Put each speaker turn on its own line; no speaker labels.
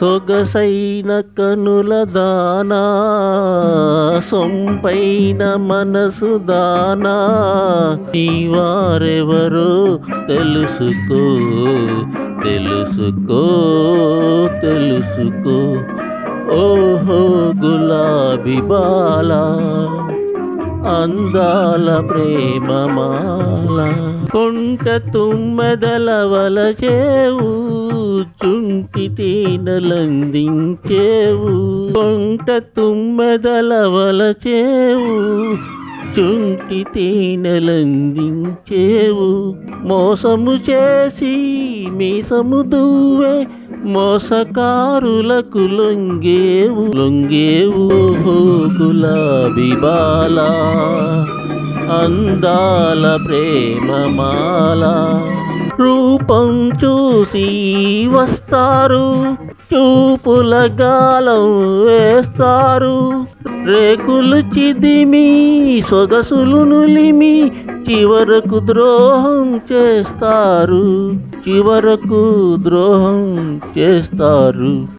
సొగసైన కనుల దానా సొంపైన మనసు దానా. నీవారెవరో తెలుసుకో తెలుసుకో తెలుసుకో. ఓహో గులాబీ బాల అందాల ప్రేమమాల. కొంట తుమ్మెదల వలచేవు చుంటి తేనెలందించేవు. కొంట తుమ్మెదల వలచేవు. చుంటి తేనలందించేవు. మోసము చేసి మీసము దువ్వే. మోసకారులకు లొంగేవు. లొంగేవు గులాబీ బాలా. అందాల ప్రేమమాల రూపం చూసి వస్తారు. చూపుల గాలం వేస్తారు. రేకులు చిదిమి సొగసులు నులిమి చివరకు ద్రోహం చేస్తారు. చివరకు ద్రోహం చేస్తారు.